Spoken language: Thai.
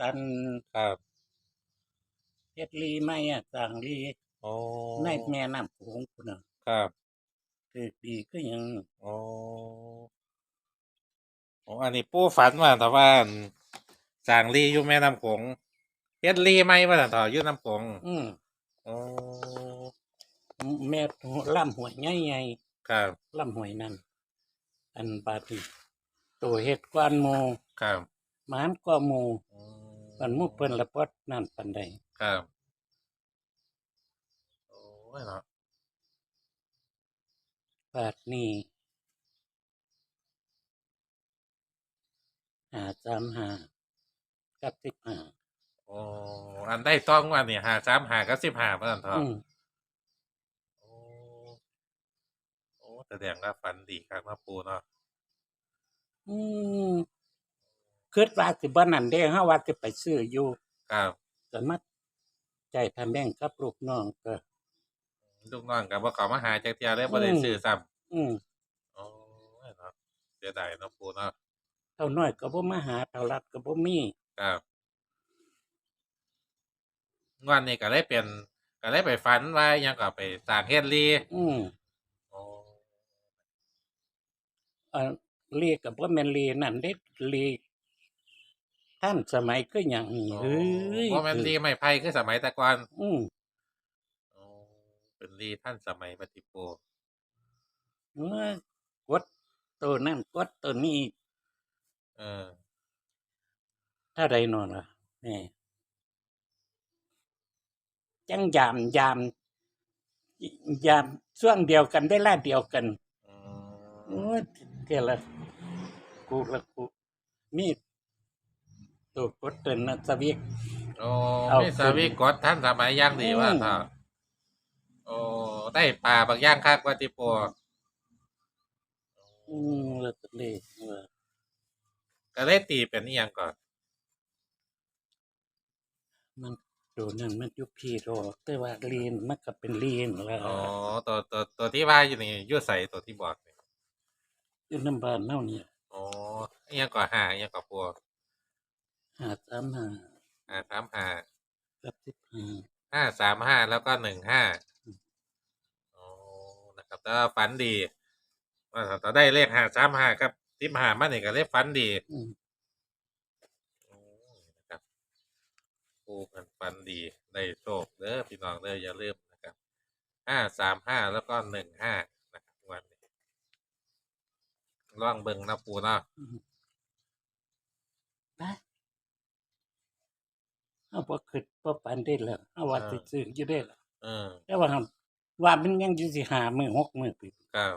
ตันครับเฮ็ดลีไม่อะต่างลีโอ้ในแม่น้ำโขงพุ่นน่ะครับคือดีก็ยังโอ้โอ้อันนี้ปู่ฝันว่าแต่ว่าอั่นสร้างรีอยู่แม่น้ำโขงเฮ็ดรีไหมว่าแต่ต่ออยู่น้ำโขงอืมโอ้แม่ล่ำหวยใหญ่ครับๆล่ำหวยนั่นอันบาดนีตัวเฮ็ดกวนหมู่ครับหมานกว่าหมู่ อืมมันหมู่เพิ่นละปดนั่นปานใดครับโอ้ยเนาะบาดนี้หาสามหากับสิบห้าโอ้อันได้ต้องว่านี่หาสามหากับสิบหาเพื่อนทออืมโอ้โอ้แสดงว่าฝันดีครับมาปูเนาะ อืม คิดว่าสิบ่นั่นเด้เฮาว่าสิไปซื้ออยู่ครับก็มาใจทำแบ่งกับลูกน้องก็ ลูกน้องกับว่าเขามาหาจากเทียเลยบ่ได้อืม ซื้อซ้ำอืมโอ้ยเนาะเสียดายเนาะปูเนาะเท่าน้อยก็บ่มาหาเท่ารัดก็บ่มีครับงวันนี้ก็ได้เป็นก็ได้ไปฝันว่ายังก็ไปสร้างเฮ็ดรีอืมโอ้เอ่อเรียกก็บ่แม่นเรียนั่นเด้เรีย ท่านสมัยก็หยังนี่เอ้ยว่ามันรีไม่ไพ่คือสมัยแต่ก่อนอืมโอ้เป็นรีท่านสมัยปฏิปูเมื่อกดตัวนั่นกดตัวนี้เออ ถ้าใดนอนล่ะแหม่จังยามยามยามช่วงเดียวกันเวลาเดียวกันอืโอ้มยเดี๋ยวละกูละกูมี ตัวกดตัวนัสวิก โอ้เอาไม่สวิกดท่านสมัยย่างดีว่าอืมท่าโอ้ได้ปลาบางอย่างคักว่าติปูอืมแล้วก็เลยเออก็เลยตีเป็นนี่ยังก่อนมันตัวนั้นมันอยุพี่รอกแต่ว่าเรียนมันก็เป็นเรียนแล้วอ๋อตัวตัวตัวที่ว่าอยู่นี่อยุ่ใส่ตัวที่บอกนี่อยู่น้ำบ้านเน่าเนี่ยอ๋ออิหยังก่อหาอิหยังก่อปัว หาสามหาอ่าสามหากับสิบห้าห้าสามห้าแล้วก็หนึ่งห้าอ๋อนะครับแต่ว่าฝันดีว่าถ้าได้เลขห้าสามห้าครับสิบห้ามันนี่ก็เลขฝันดีอืมโอ้นะครับปูกันฝันดีได้โชคเด้อพี่น้องเด้ออย่าลืมนะครับห้าสามห้าแล้วก็หนึ่งห้านะครับวันนี้ล่องเบิงนะปูเนาะ อืมไป เอาพอขึ้นพอปันได้แล้วเอาว่าสิซื้ออยู่ได้แล้วเออแต่ว่าหั่นว่ามันยังอยู่สิหามือหกมือปีครับ